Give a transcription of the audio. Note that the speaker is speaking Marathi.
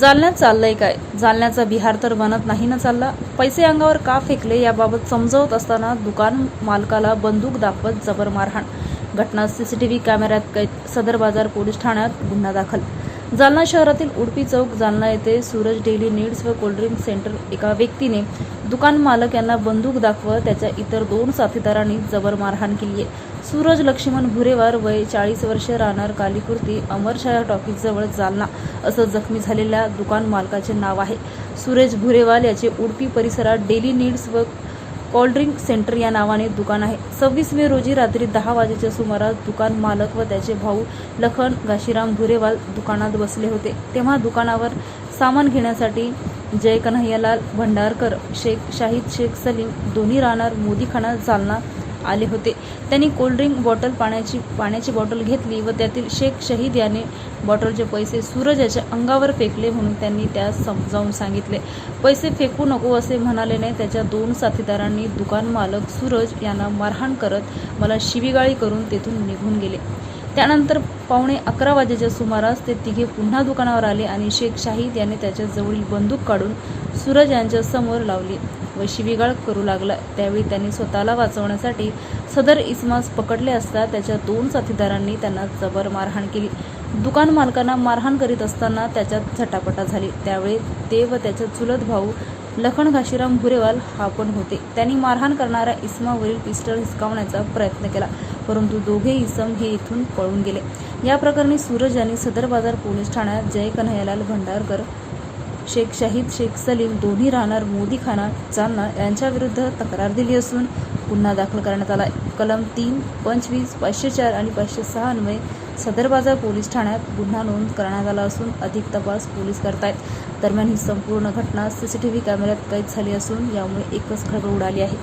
जालन्यात चाललंय काय? जालन्याचा बिहार तर बनत नाही ना चालला. पैसे अंगावर का फेकले याबाबत समजवत असताना दुकान मालकाला बंदूक दाखवत जबर मारहाण. घटना सीसीटीव्ही कॅमेऱ्यात कैद सदर बाजार पोलीस ठाण्यात गुन्हा दाखल. जालना शहरातील उडपी चौक जालना येथे सूरज डेली नीड्स व कोल्ड्रिंक सेंटर एका व्यक्तीने दुकान मालक यांना बंदूक दाखवत त्याच्या इतर दोन साथीदारांनी जबर मारहाण केली आहे. सूरज लक्ष्मण भुरेवार वय चाळीस वर्ष राहणार कालीकुर्ती अमरछाया टॉकीजवळ जालना. असं जखमी झालेल्या दुकान मालकाचे नाव आहे. सुरेश भुरेवाल याचे उडपी परिसरात डेली नीड्स व कोल्ड्रिंक सेंटर या नावाने दुकान आहे. सव्वीस मे रोजी रात्री दहा वाजेच्या सुमारास दुकान मालक व त्याचे भाऊ लखन घाशीराम भुरेवाल दुकानात बसले होते. तेव्हा दुकानावर सामान घेण्यासाठी जय कन्हैयालाल भंडारकर शेख शाहिद शेख सलीम दोन्ही राहणार मोदीखाना जालना आले होते. त्यांनी कोल्ड्रिंक बॉटल पाण्याची पाण्याची बॉटल घेतली व त्यातील शेख शहीद याने बॉटलचे पैसे सूरज याच्या अंगावर फेकले म्हणून त्यांनी त्यास समजावून सांगितले. पैसे फेकू नको असे म्हणाले नाही त्याच्या दोन साथीदारांनी दुकान मालक सूरज यांना मारहाण करत मला शिवीगाळी करून तेथून निघून गेले. त्यानंतर पावणे अकरा वाजेच्या सुमारास ते तिघे पुन्हा दुकानावर आले आणि शेख शाहीद याने त्याच्या जवळील बंदूक काढून सूरज यांच्या समोर लावली. व शिवीगाळ करू लागला. त्यावेळी त्यांनी स्वतःला वाचवण्यासाठी सदर इस्मास पकडले असता त्याच्या दोन साथीदारांनी त्यांना जबर मारहाण केली. दुकान मालकांना मारहाण करीत असताना त्याच्यात झटापटा झाली. त्यावेळी ते व त्याचा चुलत भाऊ लखन घाशीराम भुरेवाल हा पण होते. त्यांनी मारहाण करणाऱ्या इस्मावरील पिस्टल हिसकावण्याचा प्रयत्न केला परंतु दोघे इसम हे इथून पळून गेले. या प्रकरणी सूरज यांनी सदर बाजार पोलीस ठाण्यात जय कन्हैयालाल भंडारकर शेख शाहिद शेख सलीम दोन्ही राहणार मोदीखाना चालना यांच्याविरुद्ध तक्रार दिली असून गुन्हा दाखल करण्यात आला कलम तीन पंचवीस पाचशे चार आणि पाचशे सहा अन्वये सदर बाजार पोलीस ठाण्यात गुन्हा नोंद करण्यात आला असून अधिक तपास पोलीस करतायत. दरम्यान ही संपूर्ण घटना सीसीटीव्ही कॅमेऱ्यात कैद झाली असून यामुळे एकच खळबळ उडाली आहे.